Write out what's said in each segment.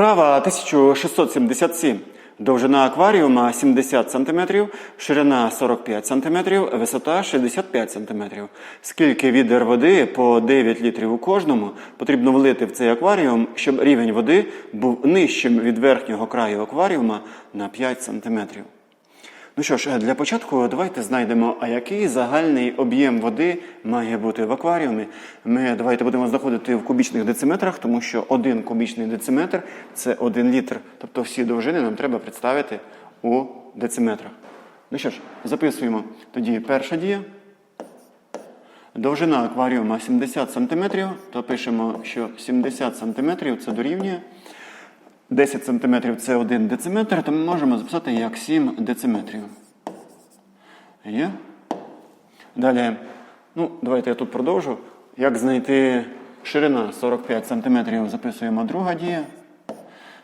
Вправа 1677. Довжина акваріума 70 см, ширина 45 см, висота 65 см. Скільки відер води по 9 літрів у кожному потрібно влити в цей акваріум, щоб рівень води був нижчим від верхнього краю акваріума на 5 см. Ну що ж, для початку давайте знайдемо, а який загальний об'єм води має бути в акваріумі. Ми давайте будемо знаходити в кубічних дециметрах, тому що один кубічний дециметр це один літр. Тобто всі довжини нам треба представити у дециметрах. Ну що ж, записуємо тоді перша дія. Довжина акваріума 70 см, то пишемо, що 70 см це дорівнює. 10 см це 1 дециметр, то ми можемо записати як 7 дециметрів. Є? Далі, ну, давайте я тут продовжу. Як знайти ширина 45 см, записуємо друга дія.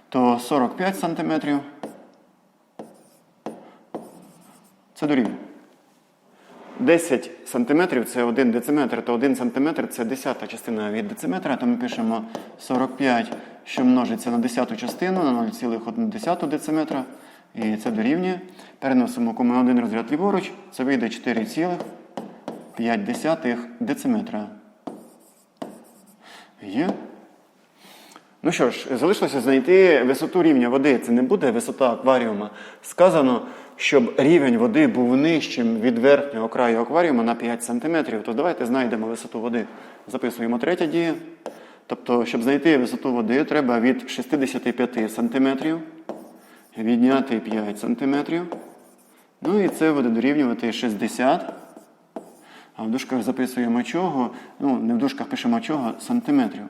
То 45 см це дорівнює. 10 см це 1 дециметр, то 1 см це десята частина від дециметра, то ми пишемо 45, що множиться на десяту частину на 0,1 дециметра. І це дорівнює. Переносимо кому один розряд ліворуч, це вийде 4,5 дециметра. Є. Ну що ж, залишилося знайти висоту рівня води. Це не буде висота акваріума. Сказано, щоб рівень води був нижчим від верхнього краю акваріума на 5 см. То давайте знайдемо висоту води. Записуємо третя дія. Тобто, щоб знайти висоту води, треба від 65 см відняти 5 см. Ну і це буде дорівнювати 60. А в дужках записуємо чого. Ну, не в дужках пишемо чого, сантиметрів.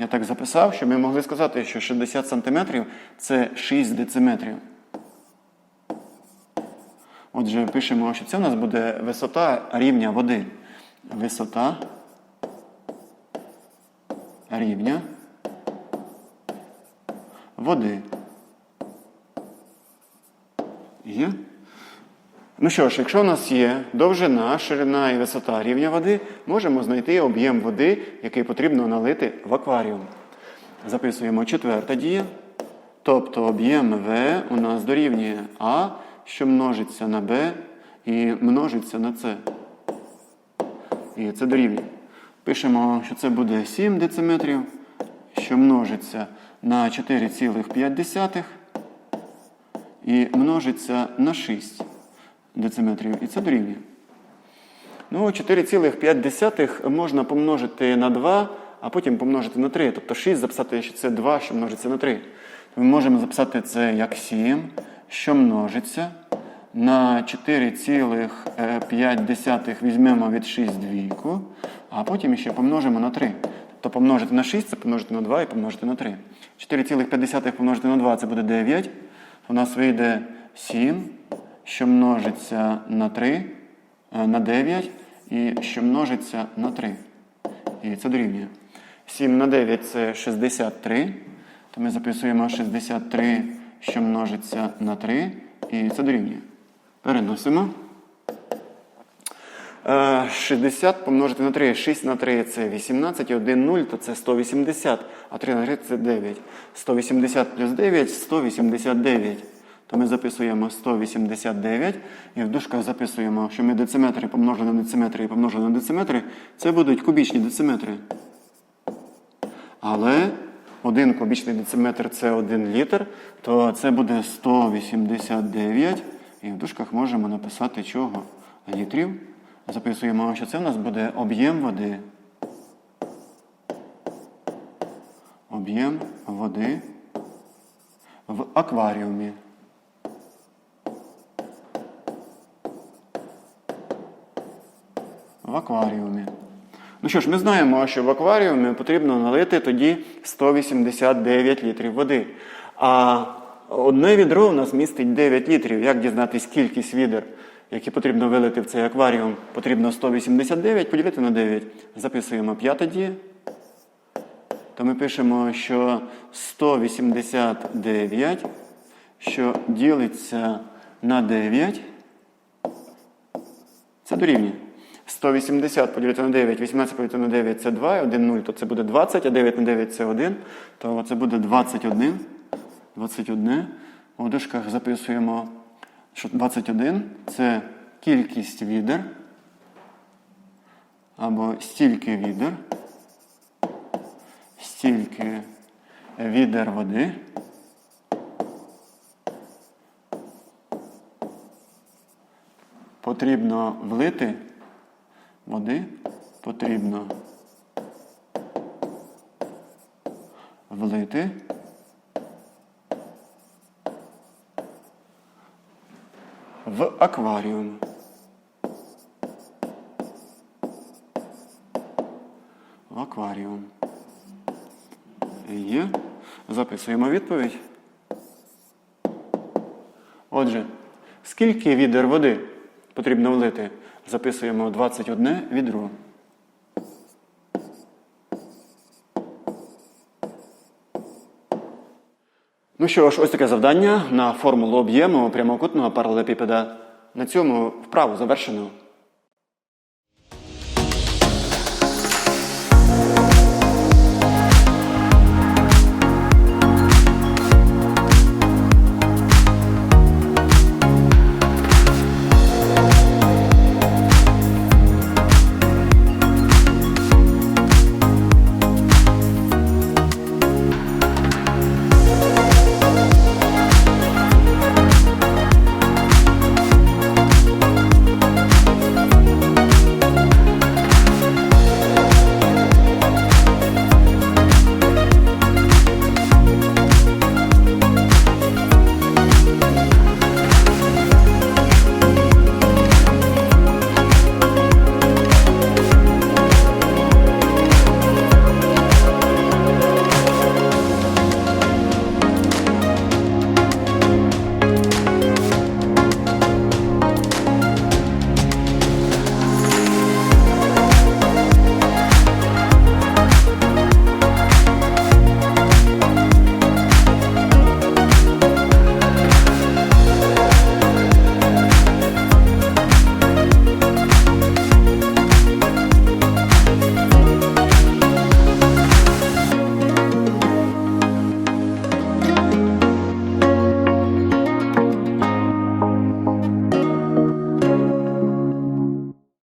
Я так записав, що ми могли сказати, що 60 сантиметрів це 6 дециметрів. Отже, пишемо, що це у нас буде висота рівня води. Висота рівня води. Є? Ну що ж, якщо у нас є довжина, ширина і висота рівня води, можемо знайти об'єм води, який потрібно налити в акваріум. Записуємо четверта дія. Тобто об'єм В у нас дорівнює А, що множиться на Б і множиться на С. І це дорівнює. Пишемо, що це буде 7 дециметрів, що множиться на 4,5 і множиться на 6 дециметрів. І це дорівнює. Ну, 4,5 можна помножити на 2, а потім помножити на 3. Тобто 6 записати, що це 2, що множиться на 3. Ми можемо записати це як 7, що множиться на 4,5 візьмемо від 6 двійку, а потім ще помножимо на 3. Тобто помножити на 6 це помножити на 2 і помножити на 3. 4,5 помножити на 2 це буде 9. У нас вийде 7, що множиться на 3, е, на 9 і що множиться на 3. І це дорівнює. 7 на 9 це 63. То ми записуємо 63, що множиться на 3, і це дорівнює. Переносимо. Е, 60 помножити на 3. 6 на 3 це 18, і 1 0, то це 180, а 3 на 3 це 9. 180 плюс 9 189. То ми записуємо 189 і в дужках записуємо, що ми дециметри помножили на дециметри і помножили на дециметри, це будуть кубічні дециметри. Але один кубічний дециметр це 1 літр, то це буде 189. І в дужках можемо написати чого? Літрів. Записуємо, що це в нас буде об'єм води. Об'єм води в акваріумі. В акваріумі. Ну що ж, ми знаємо, що в акваріумі потрібно налити тоді 189 літрів води. А одне відро у нас містить 9 літрів. Як дізнатись кількість відер, які потрібно вилити в цей акваріум? Потрібно 189 поділити на 9. Записуємо п'ята дія. То ми пишемо, що 189, що ділиться на 9, це дорівнює. 180 поділити на 9, 18 поділити на 9 це 2, 1 0, то це буде 20, а 9 на 9 це 1, то це буде 21 21. У дужках записуємо, що 21 це кількість відер або стільки відер, стільки відер води. Потрібно влити води, потрібно влити в акваріум. В акваріум. Є. Записуємо відповідь. Отже, скільки відер води потрібно влити? Записуємо 21 відро. Ну що ж, ось таке завдання на формулу об'єму прямокутного паралелепіпеда. На цьому вправу завершено.